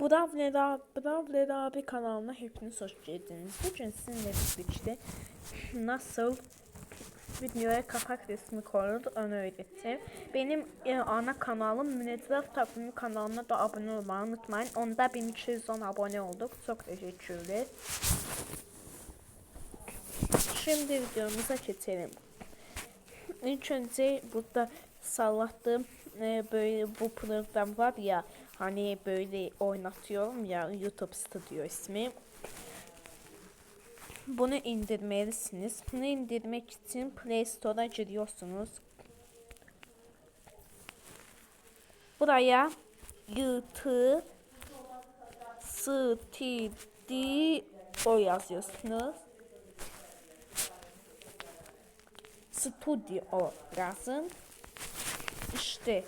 Bravler, Bravler abi kanalına hepiniz hoş geldiniz. Bugün sizinle birlikte nasıl videoya kapak resmi koyulur onu öğreteceğim. Benim e, ana kanalım Münezzaf Takvimi kanalına da abone olmayı unutmayın. Onda 1210 abone olduk. Çok teşekkürler. Şimdi videomuza geçelim. İlk önce burada sallattığım e, böyle bu program var ya hani böyle oynatıyorum ya YouTube Studio ismi. Bunu indirmelisiniz. Bunu indirmek için Play Store'a giriyorsunuz. Buraya YouTube Studio yazıyorsunuz. Studio yazın. İşte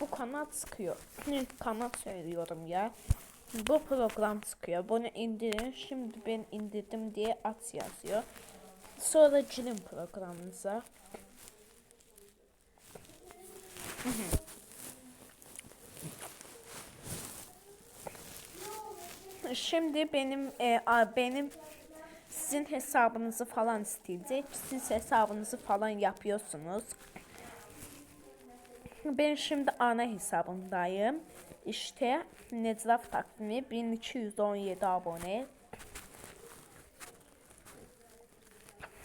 bu kanal çıkıyor. Ne kanal söylüyorum ya. Bu program çıkıyor. Bunu indirin. Şimdi ben indirdim diye at yazıyor. Sonra girin programınıza. Şimdi benim e, benim sizin hesabınızı falan isteyecek. Siz hesabınızı falan yapıyorsunuz. Ben şimdi ana hesabımdayım. İşte Necraf takvimi 1217 abone.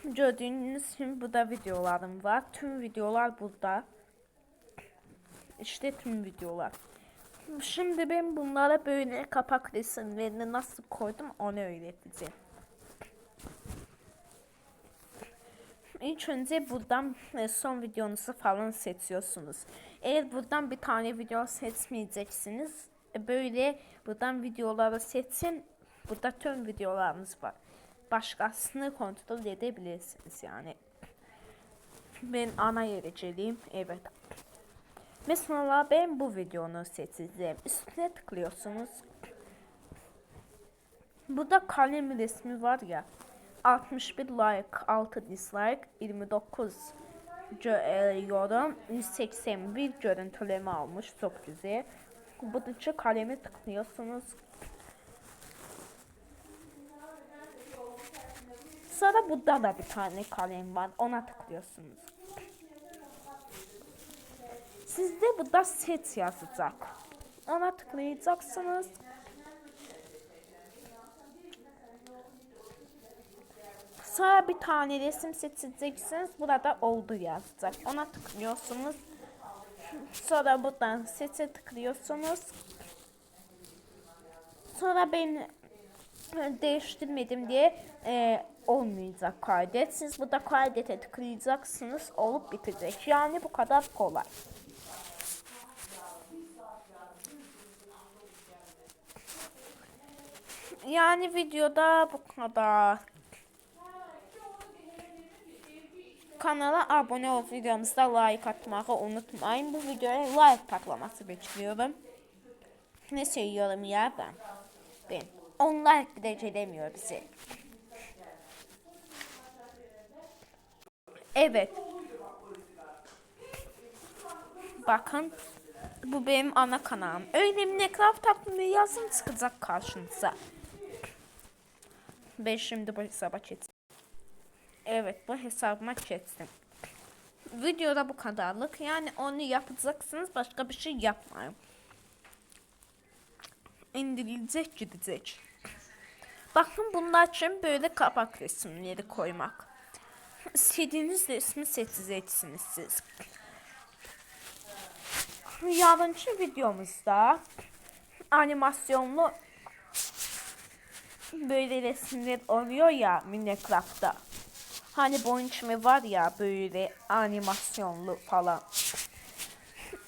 Gördüğünüz gibi burada videolarım var. Tüm videolar burada. İşte tüm videolar. Şimdi ben bunlara böyle kapak resimlerini nasıl koydum onu öğreteceğim. İlk önce buradan e, son videonuzu falan seçiyorsunuz. Eğer buradan bir tane video seçmeyeceksiniz, e, böyle buradan videoları seçin. Burada tüm videolarınız var. Başkasını kontrol edebilirsiniz yani. Ben ana yere geleyim. Evet. Mesela ben bu videonu seçeceğim. Üstüne tıklıyorsunuz. Burada kalem resmi var ya. 61 like, 6 dislike, 29 gö- e, yorum, 181 görüntüleme almış. Çok güzel. Buradaki kaleme tıklıyorsunuz. Sonra burada da bir tane kalem var. Ona tıklıyorsunuz. Sizde burada set yazacak. Ona tıklayacaksınız. Sonra bir tane resim seçeceksiniz. Burada oldu yazacak. Ona tıklıyorsunuz. Sonra buradan sese tıklıyorsunuz. Sonra ben değiştirmedim diye e, olmayacak kaydet. Siz burada kaydete tıklayacaksınız. Olup bitecek. Yani bu kadar kolay. Yani videoda bu kadar. Kanala abone ol videomuzda like atmayı unutmayın. Bu videoya like patlaması bekliyorum. Ne söylüyorum ya ben? Ben. On like bile gelemiyor bize. Evet. Bakın. Bu benim ana kanalım. Öyle Minecraft takvimi yazın çıkacak karşınıza. Ben şimdi bu hesaba geçtim. Evet bu hesabıma geçtim. Videoda bu kadarlık. Yani onu yapacaksınız. Başka bir şey yapmayın. İndirilecek gidecek. Bakın bunlar için böyle kapak resimleri koymak. İstediğiniz resmi seçeceksiniz siz. Yarınki videomuzda animasyonlu böyle resimler oluyor ya Minecraft'ta. Hani boyun çimi var ya böyle animasyonlu falan.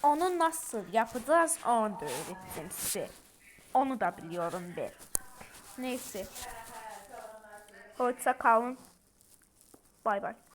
Onu nasıl yapacağız onu da öğreteceğim size. Onu da biliyorum ben. Neyse. Hoşça kalın. Bay bay.